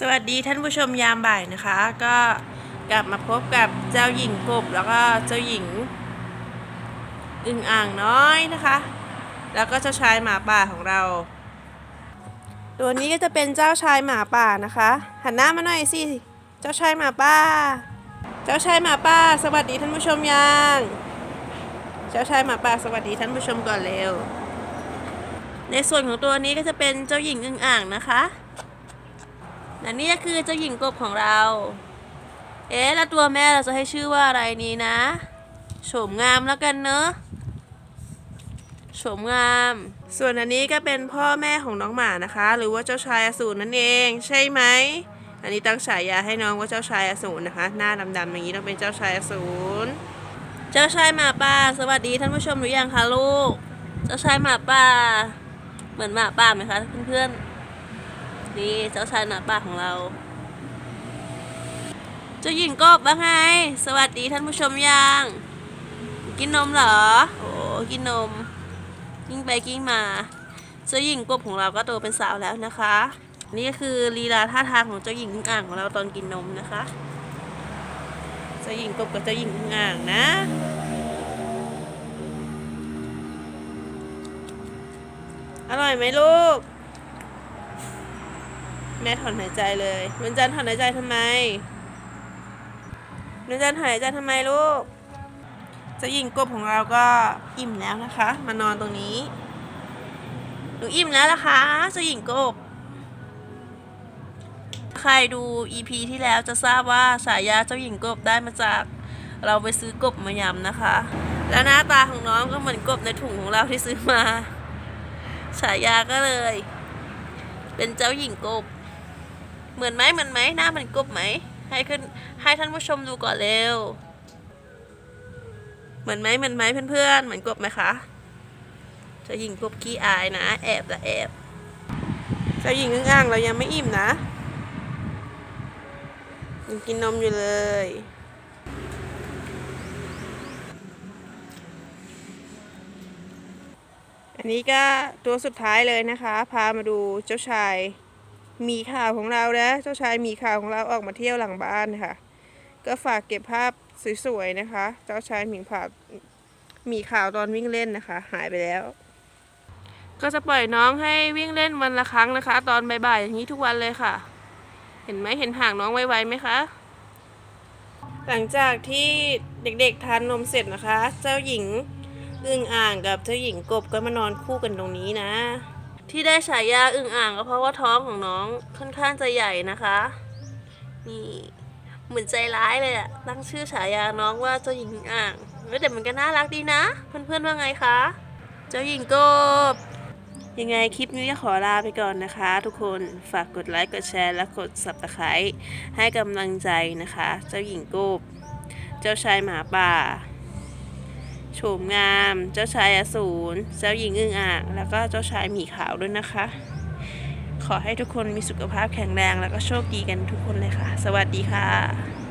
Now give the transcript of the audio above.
สวัสดีท่านผู้ชมยามบ่ายนะคะ ก็กลับมาพบกับเจ้าหญิงกบแล้วก็เจ้าหญิงอึ่งอ่างน้อยนะคะ แล้วก็เจ้าชายหมาป่าของเรา ตัวนี้ก็จะเป็นเจ้าชายหมาป่านะคะ หันหน้ามาหน่อยสิเจ้าชายหมาป่า เจ้าชายหมาป่า สวัสดีท่านผู้ชมยังเจ้าชายหมาป่าสวัสดีท่านผู้ชมก่อนเร็ว ในส่วนของตัวนี้ก็จะเป็นเจ้าหญิงอึ่งอ่างนะคะ และนี่ก็คือเจ้าหญิงกบของเรา เอ๊ะแล้วตัวแม่เราจะให้ชื่อว่าอะไรนี้นะโฉมงามแล้วกันเนอะโฉมงาม ส่วนอันนี้ก็เป็นพ่อแม่ของน้องหมานะคะ หรือว่าเจ้าชายอสูรนั่นเอง ใช่ไหม อันนี้ตั้งฉายาให้น้องว่าเจ้าชายอสูรนะคะ หน้าดำๆอย่างนี้ต้องเป็นเจ้าชายอสูร เจ้าชายหมาป่า สวัสดีท่านผู้ชมหรือยังคะลูก เจ้าชายหมาป่า เหมือนหมาป่าไหมคะเพื่อนๆ นี่เจ้าชายหมาป่าของเรา เจ้าหญิงกบว่าไง สวัสดีท่านผู้ชมยัง กินนมเหรอ โอ้กินนม กิ้งไปกิ้งมา เจ้าหญิงกบของเราก็โตเป็นสาวแล้วนะคะ นี่ก็คือลีลาท่าทางของเจ้าหญิงอึ่งอ่างของเราตอนกินนมนะคะ เจ้าหญิงกบกับเจ้าหญิงอึ่งอ่างนะอร่อยไหมลูก แม่ถอนหายใจเลยนวลจันทร์ถอนหายใจทำไมนวลจันทร์ถอนหายใจทำไมลูกเจ้าหญิงกบของเราก็อิ่มแล้วนะคะ มานอนตรงนี้หนูอิ่มแล้วนะคะเจ้าหญิงกบ ใครดู EP ที่แล้วจะทราบว่าฉายาเจ้าหญิงกบได้มาจาก เราไปซื้อกบมายำนะคะ แล้วหน้าตาของน้องก็เหมือนกบในถุงของเราที่ซื้อมาฉายาก็เลย เป็นเจ้าหญิงกบ เหมือนไหมเหมือนไหมหน้าเหมือนกบไหม ให้ขึ้นให้ท่านผู้ชมดูก่อนเร็ว เหมือนไหมเหมือนไหมเพื่อนๆ เหมือนกบไหมคะจ้าหญิงกบขี้อายนะ แอบละแอบจ้าหญิงอึ้งอ่างเรายังไม่อิ่มนะยังกินนมอยู่เลย อันนี้ก็ตัวสุดท้ายเลยนะคะ พามาดูเจ้าชาย มีข่าวของเรานะเจ้าชายมีข่าวของเราออกมาเที่ยวหลังบ้านค่ะ ก็ฝากเก็บภาพสวยๆนะคะ เจ้าชายหมีขาวมีข่าวตอนวิ่งเล่นนะคะ หายไปแล้ว ก็จะปล่อยน้องให้วิ่งเล่นวันละครั้งนะคะ ตอนบ่ายๆอย่างนี้ทุกวันเลยค่ะ เห็นไหมเห็นห่างน้องไวๆไหมคะหลังจากที่เด็กๆทานนมเสร็จนะคะ เจ้าหญิงอึ่งอ่างกับเจ้าหญิงกบก็มานอนคู่กันตรงนี้นะ ที่ได้ฉายาอึ่งอ่างก็เพราะว่าท้องของน้องค่อนข้างจะใหญ่นะคะนี่เหมือนใจร้ายเลยอะตั้งชื่อฉายาน้องว่าเจ้าหญิงอ่างแต่มันก็น่ารักดีนะ เพื่อนๆว่าไงคะ เจ้าหญิงกบ ยังไงคลิปนี้ขอลาไปก่อนนะคะ ทุกคนฝากกดไลค์กดแชร์และกด subscribe ให้กำลังใจนะคะ เจ้าหญิงกบ เจ้าชายหมาป่า โฉมงาม เจ้าชายอสูร เจ้าหญิงอึ่งอ่าง แล้วก็เจ้าชายหมีขาวด้วยนะคะ ขอให้ทุกคนมีสุขภาพแข็งแรง แล้วก็โชคดีกันทุกคนเลยค่ะ สวัสดีค่ะ